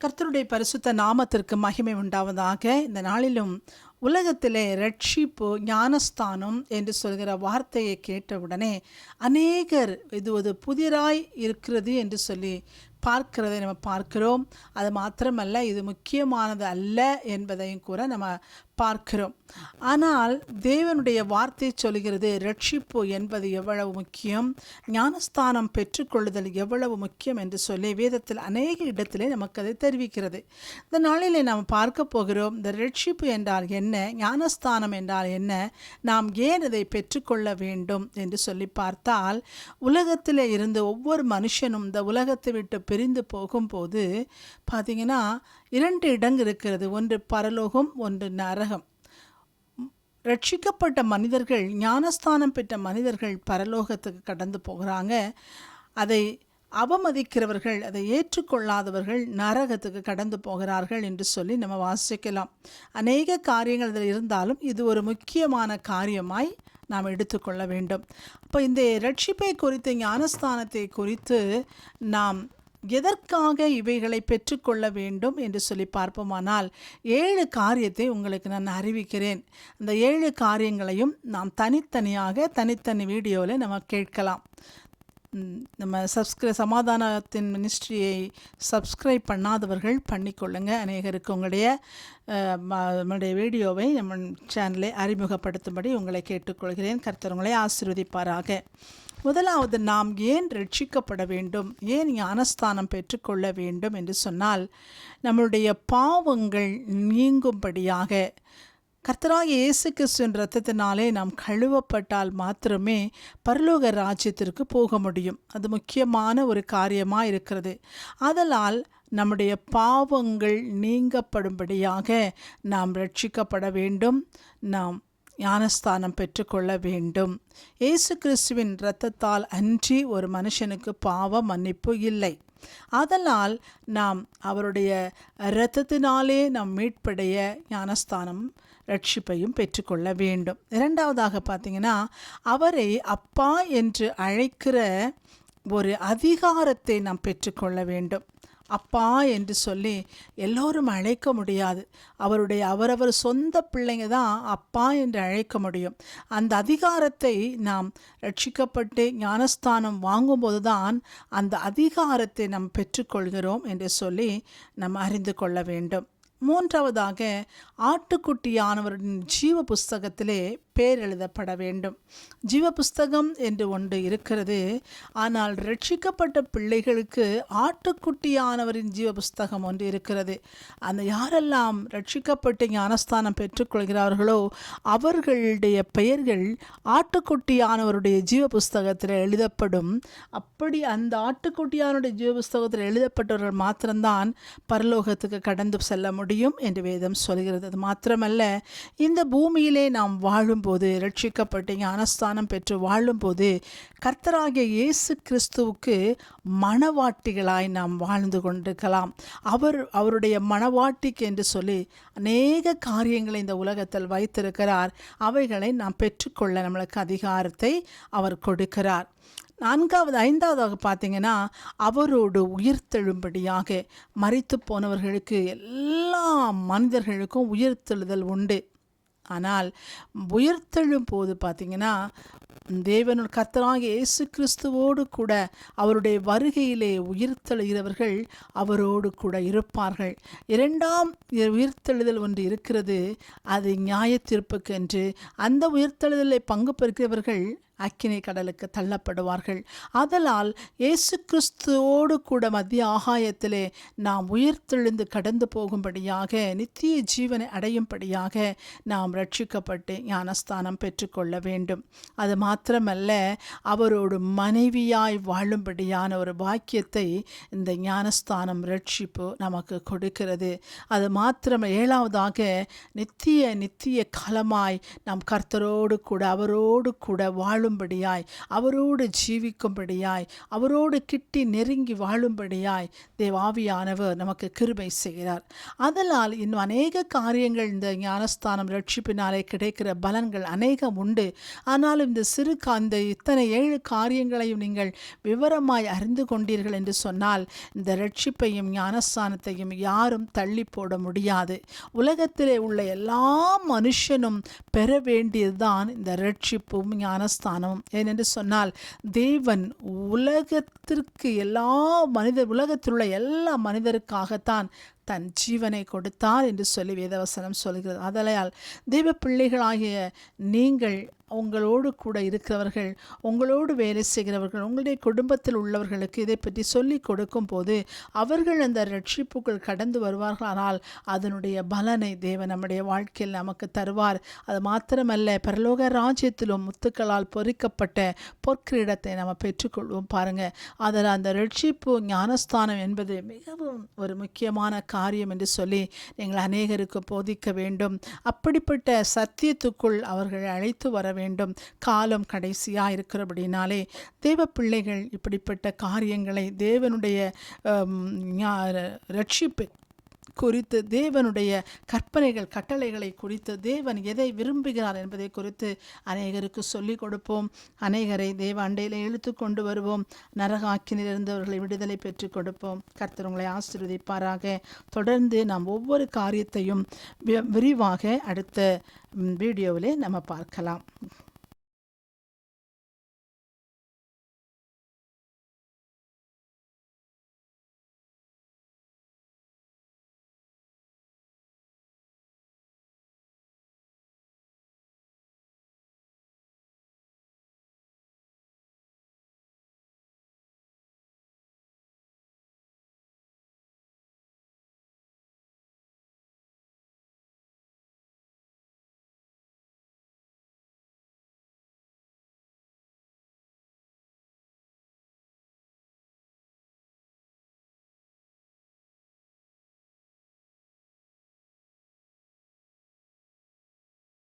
கர்த்தருடைய பரிசுத்த நாமத்திற்கு மகிமை உண்டாவதாக. இந்த நாளிலும் உலகத்திலே ரட்சிப்பு ஞானஸ்தானம் என்று சொல்கிற வார்த்தையை கேட்டவுடனே அநேகர் இது ஒரு புதிராய் இருக்கிறது என்று சொல்லி பார்க்கிறதை நம்ம பார்க்கிறோம். அது மாத்திரமல்ல இது முக்கியமானது அல்ல என்பதையும் கூட நம்ம பார்க்கிறோம். ஆனால் தேவனுடைய வார்த்தை சொல்கிறது ரட்சிப்பு என்பது எவ்வளவு முக்கியம்? ஞானஸ்தானம் பெற்றுக்கொள்ளுதல் எவ்வளவு முக்கியம்? என்று சொல்லி வேதத்தில் அநேக இடத்திலே நமக்கு அதை தெரிவிக்கிறது. இந்த நாளிலே நாம் பார்க்க போகிறோம் இந்த ரட்சிப்பு என்றால் என்ன? ஞானஸ்தானம் என்றால் என்ன? நாம் ஏன் அதை பெற்றுக்கொள்ள வேண்டும்? என்று சொல்லி பார்த்தால் உலகத்திலே இருந்து ஒவ்வொரு மனுஷனும் இந்த உலகத்தை விட்டு பிரிந்து போகும்போது பார்த்தீங்கன்னா இரண்டு இடங்கள் இருக்கிறது. ஒன்று பரலோகம் ஒன்று நரகம். ரட்சிக்கப்பட்ட மனிதர்கள் ஞானஸ்தானம் பெற்ற மனிதர்கள் பரலோகத்துக்கு கடந்து போகிறாங்க. அதை அவமதிக்கிறவர்கள் அதை ஏற்றுக்கொள்ளாதவர்கள் நரகத்துக்கு கடந்து போகிறார்கள் என்று சொல்லி நம்ம வாசிக்கலாம். அநேக காரியங்கள் இதில் இருந்தாலும் இது ஒரு முக்கியமான காரியமாய் நாம் எடுத்துக்கொள்ள வேண்டும். அப்போ இந்த ரட்சிப்பை குறித்து ஞானஸ்தானத்தை குறித்து நாம் எதற்காக இவைகளை பெற்றுக்கொள்ள வேண்டும் என்று சொல்லி பார்ப்போமானால் ஏழு காரியத்தை உங்களுக்கு நான் அறிவிக்கிறேன். அந்த ஏழு காரியங்களையும் நாம் தனித்தனியாக தனித்தனி வீடியோவில் நம்ம கேட்கலாம். நம்ம சப்ஸ்கிரை சமாதானத்தின் மினிஸ்ட்ரியை சப்ஸ்கிரைப் பண்ணாதவர்கள் பண்ணிக்கொள்ளுங்க. அநேகருக்கு உங்களுடைய நம்முடைய வீடியோவை நம்ம சேனலை அறிமுகப்படுத்தும்படி உங்களை கேட்டுக்கொள்கிறேன். கர்த்தர் உங்களை ஆசிர்வதிப்பாராக. முதலாவது நாம் ஏன் ரட்சிக்கப்பட வேண்டும்? ஏன் ஞானஸ்தானம் பெற்றுக்கொள்ள வேண்டும் என்று சொன்னால் நம்மளுடைய பாவங்கள் நீங்கும்படியாக கர்த்தராக இயேசு கிறிஸ்துவின் ரத்தத்தினாலே நாம் கழுவப்பட்டால் மாத்திரமே பரலோக ராஜ்யத்திற்கு போக முடியும். அது முக்கியமான ஒரு காரியமாக இருக்கிறது அதனால் நம்முடைய பாவங்கள் நீங்கப்படும்படியாக நாம் ரட்சிக்கப்பட வேண்டும். நாம் ஞானஸ்தானம் பெற்றுக்கொள்ள வேண்டும். இயேசு கிறிஸ்துவின் இரத்தத்தால் அன்றி ஒரு மனுஷனுக்கு பாவ மன்னிப்பு இல்லை. அதனால் நாம் அவருடைய இரத்தத்தினாலே நாம் மீட்படைய ஞானஸ்தானம் ரட்சிப்பையும் பெற்றுக்கொள்ள வேண்டும். இரண்டாவதாக பார்த்தீங்கன்னா அவரை அப்பா என்று அழைக்கிற ஒரு அதிகாரத்தை நாம் பெற்றுக்கொள்ள வேண்டும். அப்பா என்று சொல்லி எல்லோரும் அழைக்க முடியாது. அவருடைய அவரவர் சொந்த பிள்ளைங்க தான் அப்பா என்று அழைக்க முடியும். அந்த அதிகாரத்தை நாம் ரட்சிக்கப்பட்டு ஞானஸ்தானம் வாங்கும்போது தான் அந்த அதிகாரத்தை நாம் பெற்றுக்கொள்கிறோம் என்று சொல்லி நாம் அறிந்து கொள்ள வேண்டும். மூன்றாவதாக ஆட்டுக்குட்டியானவரின் ஜீவ புஸ்தகத்திலே பேர் எழுதப்பட வேண்டும். ஜீவ புஸ்தகம் என்று ஒன்று இருக்கிறது. ஆனால் ரட்சிக்கப்பட்ட பிள்ளைகளுக்கு ஆட்டுக்குட்டியானவரின் ஜீவ புஸ்தகம் ஒன்று இருக்கிறது. அந்த யாரெல்லாம் ரட்சிக்கப்பட்டு ஞானஸ்தானம் பெற்றுக்கொள்கிறார்களோ அவர்களுடைய பெயர்கள் ஆட்டுக்குட்டியானவருடைய ஜீவ புஸ்தகத்தில் எழுதப்படும். அப்படி அந்த ஆட்டுக்குட்டியானுடைய ஜீவ புஸ்தகத்தில் எழுதப்பட்டவர்கள் மாத்திரம்தான் பரலோகத்துக்கு கடந்து செல்ல முடியும் என்று வேதம் சொல்கிறது. அது மாத்திரமல்ல இந்த பூமியிலே நாம் வாழும்போது ரட்சிக்கப்பட்டு ஞானஸ்தானம் பெற்று வாழும்போது கர்த்தராகிய இயேசு கிறிஸ்துவுக்கு மணவாட்டிகளாய் நாம் வாழ்ந்து கொண்டிருக்கலாம். அவர் அவருடைய மணவாட்டிக்கு என்று சொல்லி அநேக காரியங்களை இந்த உலகத்தில் வைத்திருக்கிறார். அவைகளை நாம் பெற்றுக்கொள்ள நம்மளுக்கு அதிகாரத்தை அவர் கொடுக்கிறார். நான்காவது ஐந்தாவதாக பார்த்தீங்கன்னா அவரோடு உயிர்த்தெழும்படியாக மறித்து போனவர்களுக்கு எல்லா மனிதர்களுக்கும் உயிர்த்தெழுதல் உண்டு. ஆனால் உயிர்த்தெழும் போது பார்த்தீங்கன்னா தேவனுள் கர்த்தராக இயேசு கிறிஸ்துவோடு கூட அவருடைய வருகையிலே உயிர்த்தெழுகிறவர்கள் அவரோடு கூட இருப்பார்கள். இரண்டாம் உயிர்த்தெழுதல் ஒன்று இருக்கிறது அது நியாய தீர்ப்புக்கு என்று. அந்த உயிர்த்தெழுதலை பங்கு பெறுகிறவர்கள் அக்கினை கடலுக்கு தள்ளப்படுவார்கள். ஆதலால் இயேசு கிறிஸ்துவோடு கூட மத்திய ஆகாயத்திலே நாம் உயிர்த்தெழுந்து கடந்து போகும்படியாக நித்திய ஜீவனை அடையும்படியாக நாம் ரட்சிக்கப்பட்டு ஞானஸ்தானம் பெற்றுக்கொள்ள வேண்டும். அது மாத்திரமல்ல அவரோடு மனைவியாய் வாழும்படியான ஒரு பாக்கியத்தை இந்த ஞானஸ்தானம் ரட்சிப்பு நமக்கு கொடுக்கிறது. அது மாத்திரம் ஏழாவதாக நித்திய நித்திய காலமாய் நாம் கர்த்தரோடு கூட அவரோடு கூட வாழும் வாழும்படியாய் அவரோடு ஜீவிக்கும்படியாய் அவரோடு கிட்டி நெருங்கி வாழும்படியாய் தேவாவியானவர் நமக்கு கிருபை செய்கிறார். அதனால் இன்னும் அநேக காரியங்கள் இந்த ஞானஸ்தானம் ரட்சிப்பினாலே கிடைக்கிற பலன்கள் அநேகம் உண்டு. ஆனாலும் இந்த சிறு அந்த இத்தனை ஏழு காரியங்களையும் நீங்கள் விவரமாய் அறிந்து கொண்டீர்கள் என்று சொன்னால் இந்த ரட்சிப்பையும் ஞானஸ்தானத்தையும் யாரும் தள்ளி போட முடியாது. உலகத்திலே உள்ள எல்லா மனுஷனும் பெற வேண்டியதுதான் இந்த ரட்சிப்பும் ஞானஸ்தானமும் ஏனென்று சொன்னால் தேவன் உலகத்திற்கு எல்லா மனிதர் உலகத்தில் உள்ள எல்லா மனிதருக்காகத்தான் தன் ஜீவனை கொடுத்தார் என்று சொல்லி வேதவசனம் சொல்கிறது. அதனால் தெய்வ பிள்ளைகளாகிய நீங்கள் உங்களோடு கூட இருக்கிறவர்கள் உங்களோடு வேலை செய்கிறவர்கள் உங்களுடைய குடும்பத்தில் உள்ளவர்களுக்கு இதை பற்றி சொல்லி கொடுக்கும் போது அவர்கள் அந்த ரட்சிப்புகள் கடந்து வருவார்களானால் அதனுடைய பலனை தேவன் நம்முடைய வாழ்க்கையில் நமக்கு தருவார். அது மாத்திரமல்ல பரலோக ராஜ்யத்திலும் முத்துக்களால் பொறிக்கப்பட்ட பொற்கிரீடத்தை நம்ம பெற்றுக்கொள்வோம் பாருங்கள் அதில் அந்த ரட்சிப்பு ஞானஸ்தானம் என்பது மிகவும் ஒரு முக்கியமான காரியம் என்று சொல்லி நீங்கள் அநேகருக்கு போதிக்க வேண்டும். அப்படிப்பட்ட சத்தியத்துக்குள் அவர்கள் அழைத்து வர வேண்டும். காலம் கடைசியாக இருக்கிறபடினாலே தேவ பிள்ளைகள் இப்படிப்பட்ட காரியங்களை தேவனுடைய ரட்சிப்பு குறித்து தேவனுடைய கற்பனைகள் கட்டளைகளை குறித்து தேவன் எதை விரும்புகிறார் என்பதை குறித்து அநேகருக்கு சொல்லிக் கொடுப்போம். அநேகரை தேவ அண்டையில் இழுத்து கொண்டு வருவோம். நரகாக்கினில் இருந்தவர்களை விடுதலை பெற்றுக் கொடுப்போம். கர்த்தர் உங்களை ஆசீர்வதிப்பாராக. தொடர்ந்து நாம் ஒவ்வொரு காரியத்தையும் வி- விரிவாக அடுத்த வீடியோவிலே நம்ம பார்க்கலாம்.